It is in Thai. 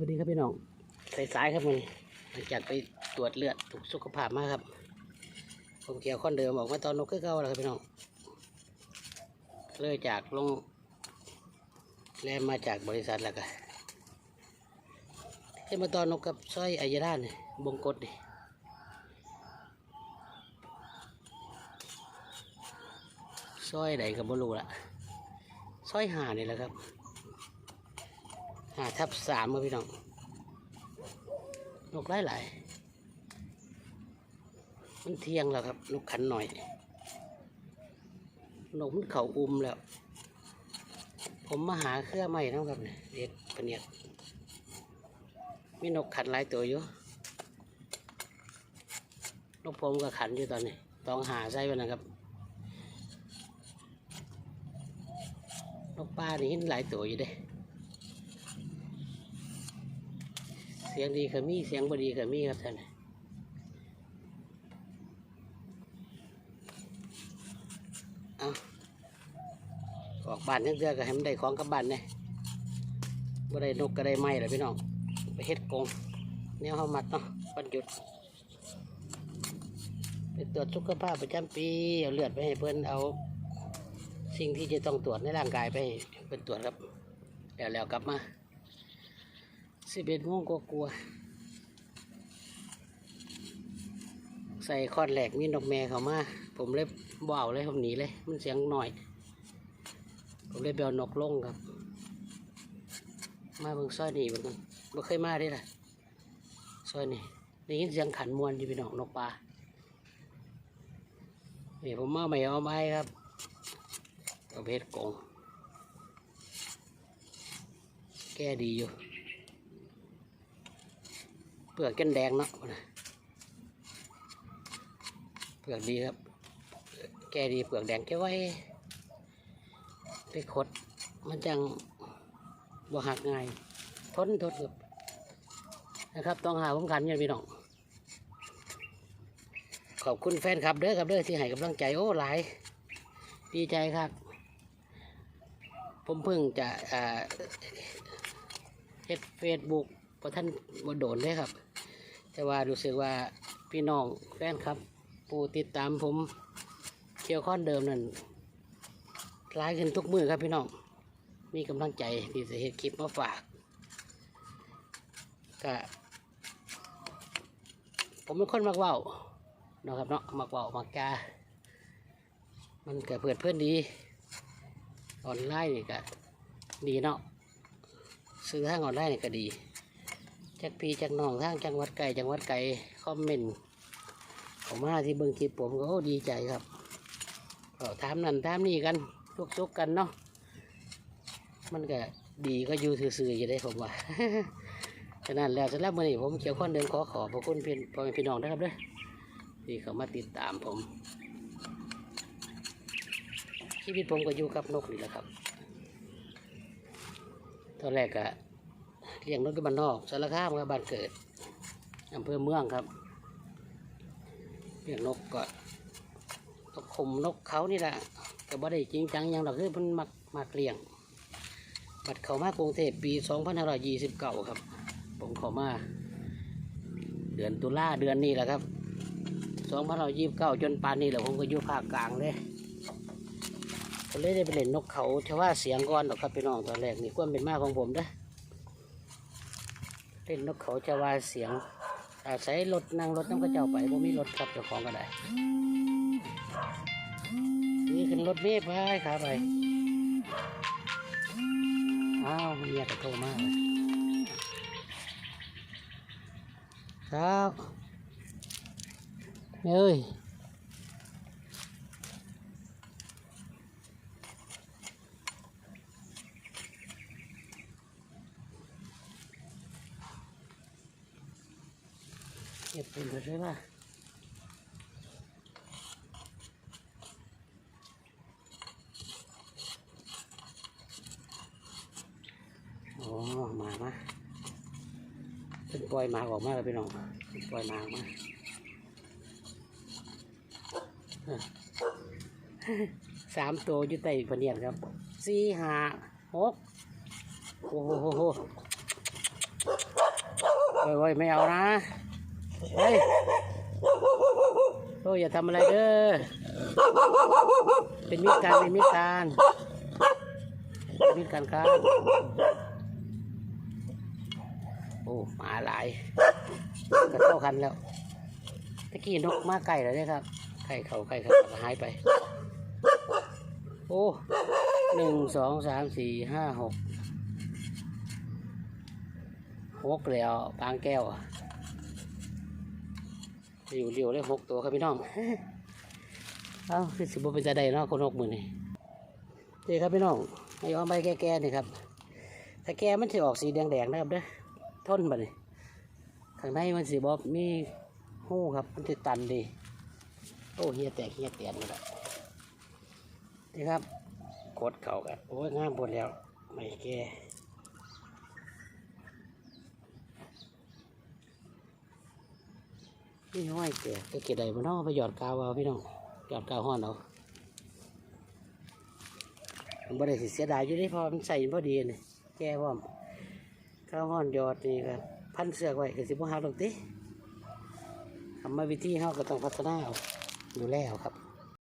วัสดีครับพี่น้องสายๆครับมันหลังจากไปตรวจเลือดถูกสุขภาพมากครับ ผมเกี่ยวข้อนเดิมออกมาตอนนกคือเก่าแล้วครับพี่น้องเลยจากลงแลนมาจากบริษัทแล้วก็ให้มาตอนนกกับสร้อยอายราเนี่ยบงกฎดิสร้อยไหนกับบรูละสร้อยหานี่แหละครับ หาทับสามครับพี่น้องนกหลายหลายมันเที่ยงแล้วครับนกขันหน่อยนกมันเข่าอุ้มแล้ว ผมมาหาเครื่อใหม่นะครับเนี่ยเด็ดปเนียดมีนกขันหลายตัวอยู่นกผมก็ขันอยู่ตอนนี้ต้องหาใส่ไว้นะครับนกป้านี่เห็นหลายตัวอยู่เด้ เสียงดีก็มีเสียงบดีก็มีครับท่านเอาออกบ้านเทื่อก็ให้มันได้ของกับบ้านเนี่ยบ่ได้นกก็ได้ไม้แหละพี่น้อง ไปเฮ็ดกงแนวเฮามัดเนาะวันหยุดไปตรวจสุขภาพประจำปีเอาเลือดไปให้เพิ่นเอาสิ่งที่จะต้องตรวจในร่างกายไปเพิ่นตรวจครับ แล้วแล้วกลับมา สิบเอ็ดโมงก็กลัวๆใส่คอนแหลกมีนกแม่เขามา ผมเลยบ่เอาเลยผมหนีเลย มันเสียงหน่อย ผมเลยเอานกลงครับ มาเบิ่งซอยนี่เบิ่งกันบ่เคยมาได้ล่ะซอยนี่ได้ยินเสียงขันมวนอยู่พี่น้องนกปลานี่ผมมาไม่เอาไม้ครับเอาเพชรกงแก้ดีอยู่ ปลือกกันแดงเนาะเปลือกดีครับ แกดีเปลือกแดงแกไว้ ไปขดมันจังบ่หักง่ายทนทนครับนะครับ ต้องหาผมขันเนี่ยพี่น้อง ขอบคุณแฟนครับเด้อครับเด้อที่ให้กำลังใจโอ้หลาย ดีใจครับ ผมเพิ่งจะอ่าเฮ็ดเฟซบุ๊ก พอท่านบ่โดนเลยครับ แต่ว่ารู้สึกว่าพี่น้องแฟนครับผู้ติดตามผมเคียวข้อนเดิมนั่นร้ายขึ้นทุกมือครับพี่น้อง มีกำลังใจที่จะเฮ็ดคลิปมาฝากก็ผมเป็นคนมักเว้าเนาะครับเนาะมักเว้ามักกา มันเก็เพื่อนเพื่อนดี ออนไลน์นี่ก็ดีเนาะซื้อทางออนไลน์นี่ก็ดี จากพี่จากน้องทางจังหวัดไก่จังหวัดไก่คอมเมนต์ออกมาที่เบิ้งคลิปผมก็ดีใจครับก็ถามนั่นถามนี่กันทุกๆกันเนาะมันก็ดีก็อยู่ซื่อๆอยู่ได้ผมว่าฉะนั้นแล้วสำหรับมื่อนี้ผมเกี่ยวข้อนเดินขอขอบพระคุณพี่พ่อแม่พี่น้องนะครับเด้อที่เขามาติดตามผม ชีวิตผมก็อยู่กับนกนี่แหละครับตอนแรกก็เลี้ยงนกที่บ้านนอกสารคามครับบ้านเกิดอำเภอเมืองครับเลี้ยงนกก็นกขมนกเขานี่แหละก็บ่ได้จริงจังหยังหรอกคือมันมักมักเลี้ยงบัดเขามากรุงเทพปี2529 ครับ ผมเขามา เดือนตุลาเดือนนี้แหละครับ2529 จนป่านนี้แหละผมก็อยู่ภาคกลางเลยก็เลยได้ไปเล่นนกเขาชว่าเสียงก่อนหรอกครับพี่น้องตอนแรกนี่ความเป็นมาของผมเด้อ เล่นนกเขาจะว่าเสียง อาศัยรถนั่งรถน้ำกระเจ้าไปผมมีรถครับเจ้าของก็ได้ นี่ขึ้นรถเมล์ไปขาไป อ้าวเมียก็โทรมาเลยครับเอ้ย ก็บเป็นไปได้ป่ะโอ้หมามาเป็นปล่อยหมาออกมาแล้วพี่น้องเพิ่นปล่อยหมาออกมาสามตัวอยู่ใต้พะเนียนครับสี่ห้าหกโอ้โหโหโหโอ้ยโอ้ยไม่เอานะ เฮ้ยโอ้ยอย่าทำอะไรเด้อ เป็นมิตรการเป็นมิตรการเป็นมิตรการครับ โอ้หมาหลายก็เข้าคันแล้วตะกี้นกมาไก่แล้วเนี่ยครับ ไก่เขาไก่เขาหายไป โอ้หนึ่งสองสามสี่ห้าหกหกแล้วปางแก้วอะ อยู่เดียวเลยหกตัวครับพี่น้อง เอ้าคือสิบเป็นจะได้เนาะคนหกหมื่นนี่นี่ครับพี่น้องไอ้อ้อมใบแก่ๆนี่ครับถ้าแก่มันจะออกสีแดงๆนะครับเด้อทนบ่นี่ข้างในมันสีบอมีหู้ครับ มันจะตันดี โอ้เฮียแตกเฮียเตียนหมดแล้วนี่ครับกดเขากันโอ้ยงามหมดแล้ว ไม่แก่ นี่ห้อยแก่ก็เก็ดใดมาเนาะไปหยอดกาวเอาพี่น้องหยอดกาวห้อนเอาผมบ่ได้สิเสียดายอยู่เด้พอมันใส่พอดีนี่แก่พร้อมกาวห้อนหยอดนี่ครับพันเสือกไว้ก็สิบ่หาลูกติทำมาวิธีเฮาก็ต้องพัฒนาเอาอยู่แล้วครับ